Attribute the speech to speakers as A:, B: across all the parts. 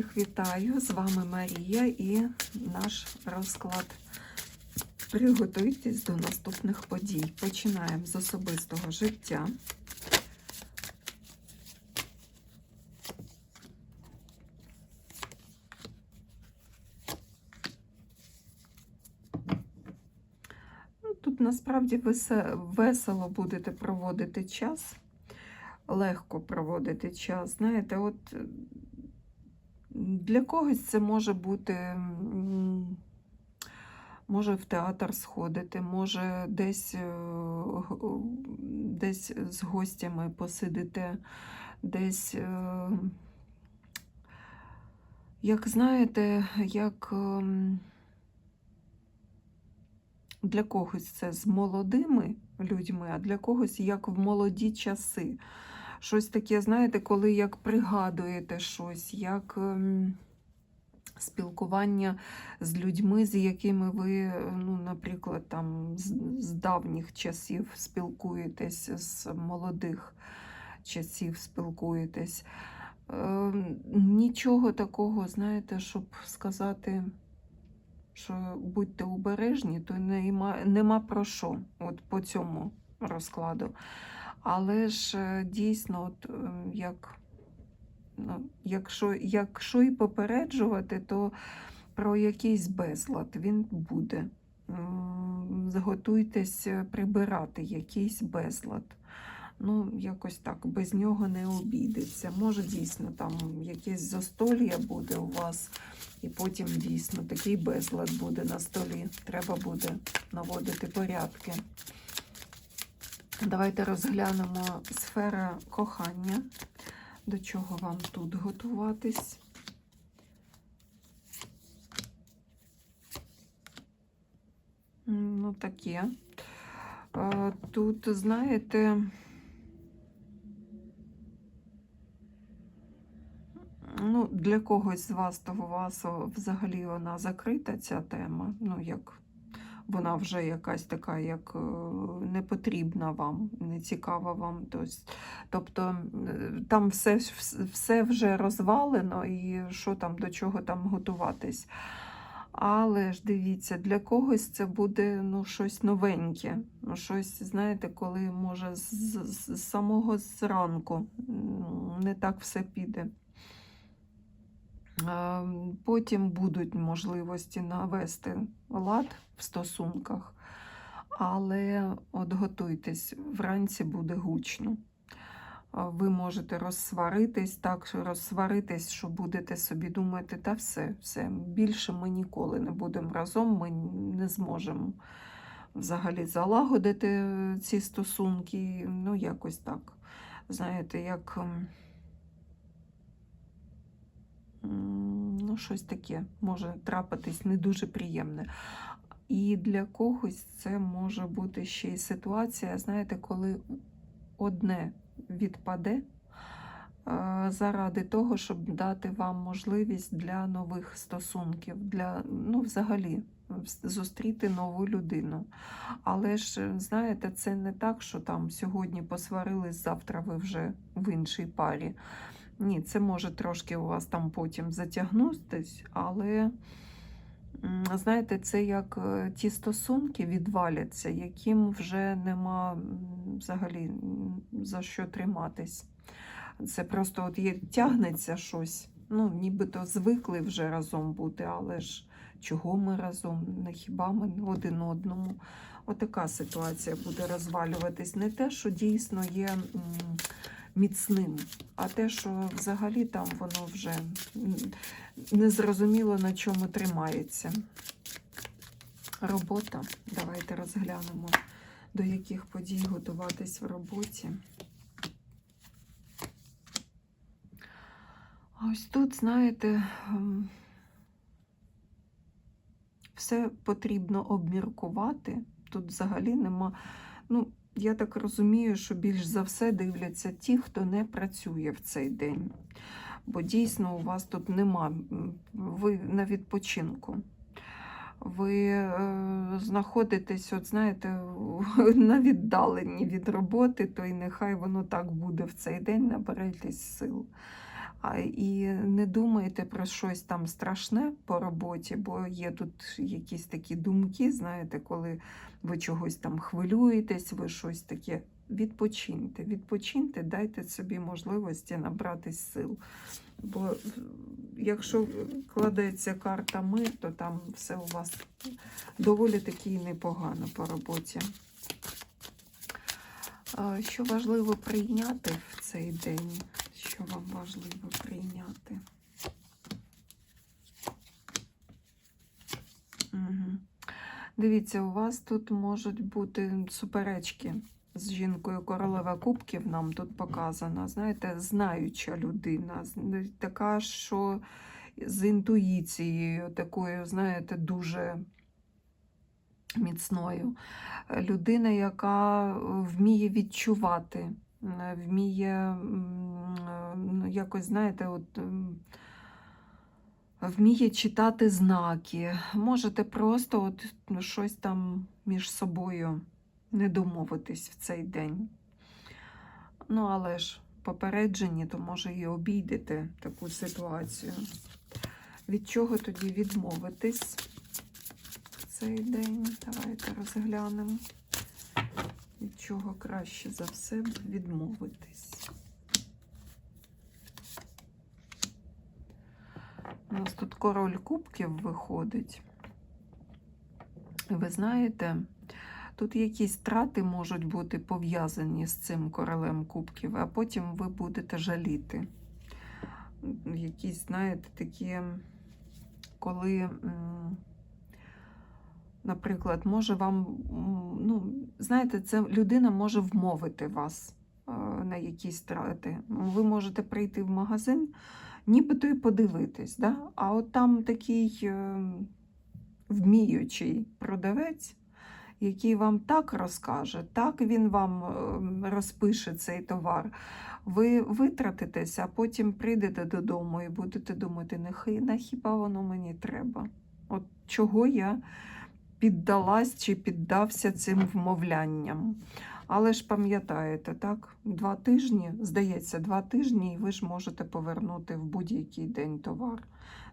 A: Всіх вітаю! З вами Марія і наш розклад. Приготуйтесь до наступних подій. Починаємо з особистого життя. Ну, Тут насправді весело будете проводити час, легко проводити час. Знаєте, от для когось це може бути, може в театр сходити, може десь, е, десь з гостями посидите, десь, е, як знаєте, як ем, для когось це з молодими людьми, а для когось як в молоді часи. Щось таке, знаєте, коли як пригадуєте щось, як ем, спілкування з людьми, з якими ви, ну, наприклад, там з, давніх часів спілкуєтесь, з молодих часів спілкуєтесь. Ем, Нічого такого, знаєте, щоб сказати, що будьте обережні, то нема, нема про що от по цьому розкладу. Але ж е, дійсно, от, е, як, ну, якщо, якщо і попереджувати, то про якийсь безлад він буде. Зготуйтесь е, прибирати якийсь безлад. Ну, якось так, без нього не обійдеться. Може, дійсно, там якесь застолля буде у вас, і потім дійсно такий безлад буде на столі. Треба буде наводити порядки. Давайте розглянемо сфера кохання. До чого вам тут готуватись? Ну, таке. Тут, знаєте, ну, для когось з вас, то у вас взагалі вона закрита, ця тема. Ну, як вона вже якась така, як е, не потрібна вам, не цікава вам. Тобто там все, все вже розвалено, і що там до чого там готуватись. Але ж дивіться, для когось це буде ну, щось новеньке. Ну, щось, знаєте, коли може з, з, з самого зранку не так все піде. Е, Потім будуть можливості навести лад в стосунках, але от готуйтесь, вранці буде гучно. Ви можете розсваритись, так розсваритись, що будете собі думати, та все, все, більше ми ніколи не будемо разом, ми не зможемо взагалі залагодити ці стосунки. Ну, якось так. Знаєте, як ем, ну, щось таке може трапитись не дуже приємне. І для когось це може бути ще й ситуація, знаєте, коли одне відпаде е, заради того, щоб дати вам можливість для нових стосунків, для ну, взагалі зустріти нову людину. Але ж, е, знаєте, це не так, що там сьогодні посварились, завтра ви вже в іншій парі. Ні, це може трошки у вас там потім затягнутись, але. Знаєте, це як е, ті стосунки відваляться, яким вже нема взагалі за що триматись. Це просто от є, тягнеться щось. Ну, нібито звикли вже разом бути, але ж чого ми разом? Не хіба ми один одному? Отака ситуація буде розвалюватись. Не те, що дійсно є міцним, а те, що взагалі там воно вже незрозуміло на чому тримається. Робота. Давайте розглянемо, до яких подій готуватись в роботі. Ось тут, знаєте, ем, все потрібно обміркувати. Тут взагалі нема. Ну, я так розумію, що більш за все дивляться ті, хто не працює в цей день. Бо дійсно у вас тут нема, ви на відпочинку. Ви е, знаходитесь, от знаєте, на віддаленні від роботи, то й нехай воно так буде в цей день, наберетесь сил. І не думайте про щось там страшне по роботі, бо є тут якісь такі думки, знаєте, коли ви чогось там хвилюєтесь, ви щось таке. Відпочиньте, відпочиньте, дайте собі можливості набратись сил. Бо якщо кладеться карта мир, то там все у вас доволі таки непогано по роботі. Що важливо прийняти в цей день? Що вам важливо прийняти? Угу. Дивіться, у вас тут можуть бути суперечки з жінкою королева кубків нам тут показана. Знаєте, знаюча людина, така, що з інтуїцією, такою, знаєте, дуже міцною. Людина, яка вміє відчувати, вміє е, ну, якось, знаєте, от. Вміє читати знаки. Можете просто от ну, щось там між собою не домовитись в цей день. Ну, але ж попереджені, то може і обійдете таку ситуацію. Від чого тоді відмовитись в цей день? Давайте розглянемо. Від чого краще за все відмовитись. У нас тут король кубків виходить. Ви знаєте, тут якісь трати можуть бути пов'язані з цим королем кубків, а потім ви будете жаліти. Якісь, знаєте, такі, коли, наприклад, може вам, ну, знаєте, це людина може вмовити вас е, на якісь трати. Ви можете прийти в магазин, нібито і подивитись, да? а от там такий е, вміючий продавець, який вам так розкаже, так він вам е, розпише цей товар. Ви витратитесь, а потім прийдете додому і будете думати, «Нехи- на хіба воно мені треба? От чого я піддалась чи піддався цим вмовлянням. Але ж пам'ятаєте, так? Два тижні, здається, два тижні, і ви ж можете повернути в будь-який день товар.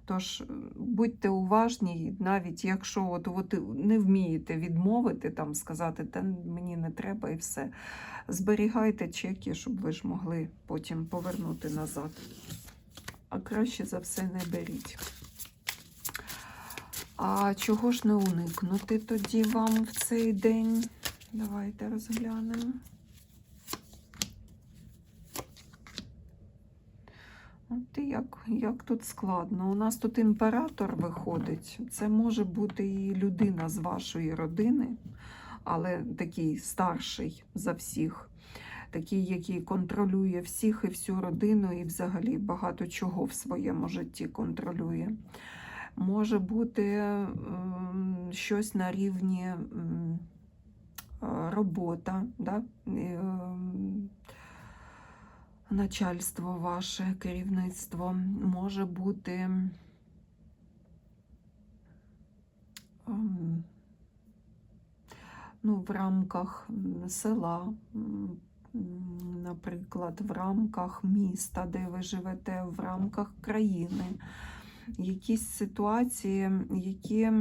A: Тож е, будьте уважні, навіть якщо от, от не вмієте відмовити, там, сказати, та мені не треба і все. Зберігайте чеки, щоб ви ж могли потім повернути назад. А краще за все не беріть. А чого ж не уникнути тоді вам в цей день? Давайте розглянемо. От як, як тут складно. У нас тут імператор виходить. Це може бути і людина з вашої родини, але такий старший за всіх, такий, який контролює всіх і всю родину, і взагалі багато чого в своєму житті контролює. Може бути ем, щось на рівні е, робота, да? ем, начальство ваше, керівництво, може бути ем, ну, в рамках села, наприклад, в рамках міста, де ви живете, в рамках країни. Якісь ситуації, які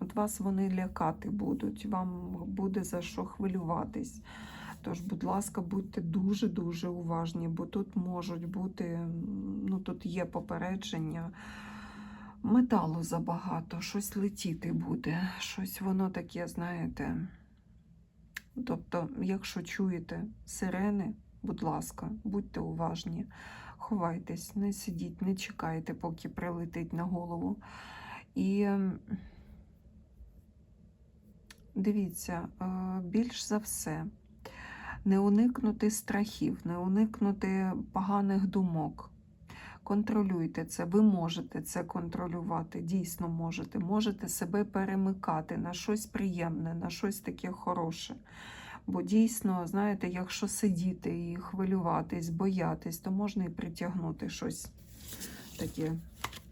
A: от вас вони лякати будуть, вам буде за що хвилюватись. Тож, будь ласка, будьте дуже-дуже уважні, бо тут можуть бути, ну тут є попередження. Металу забагато, щось летіти буде, щось воно таке, знаєте. Тобто, якщо чуєте сирени, будь ласка, будьте уважні, ховайтесь, не сидіть, не чекайте, поки прилетить на голову. І ем, дивіться, е, більш за все, не уникнути страхів, не уникнути поганих думок. Контролюйте це, ви можете це контролювати, дійсно можете. Можете себе перемикати на щось приємне, на щось таке хороше. Бо дійсно, знаєте, якщо сидіти і хвилюватись, боятись, то можна і притягнути щось таке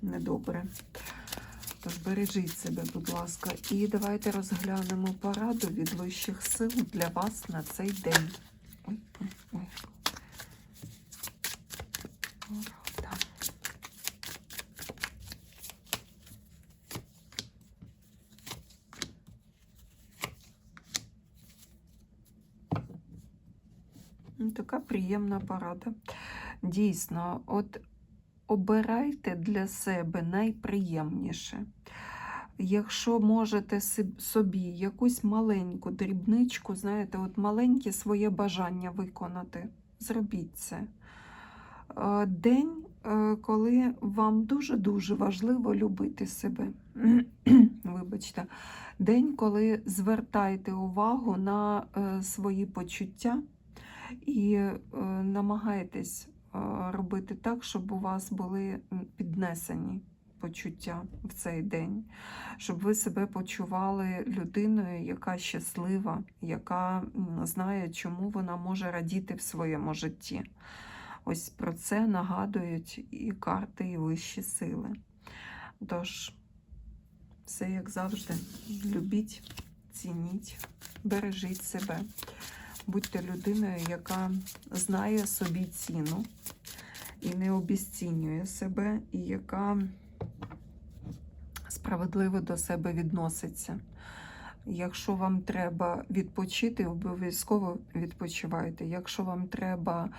A: недобре. Тож бережіть себе, будь ласка, і давайте розглянемо пораду від вищих сил для вас на цей день. Ой, ой, ой. Порада. така приємна порада. Дійсно, от обирайте для себе найприємніше. Якщо можете собі якусь маленьку дрібничку, знаєте, от маленьке своє бажання виконати, зробіть це. Е, День, е, коли вам дуже-дуже важливо любити себе. Вибачте, день, коли звертаєте увагу на е, свої почуття і е, намагаєтесь е, робити так, щоб у вас були піднесені почуття в цей день, щоб ви себе почували людиною, яка щаслива, яка знає, чому вона може радіти в своєму житті. Ось про це нагадують і карти, і вищі сили. Тож, все як завжди, любіть, цініть, бережіть себе. Будьте людиною, яка знає собі ціну і не обіцінює себе, і яка справедливо до себе відноситься. Якщо вам треба відпочити, обов'язково відпочивайте. Якщо вам треба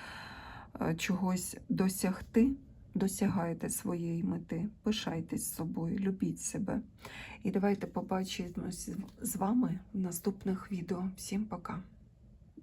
A: е, чогось досягти, досягайте своєї мети, пишайтесь собою, любіть себе. І давайте побачимось з вами в наступних відео. Всім пока!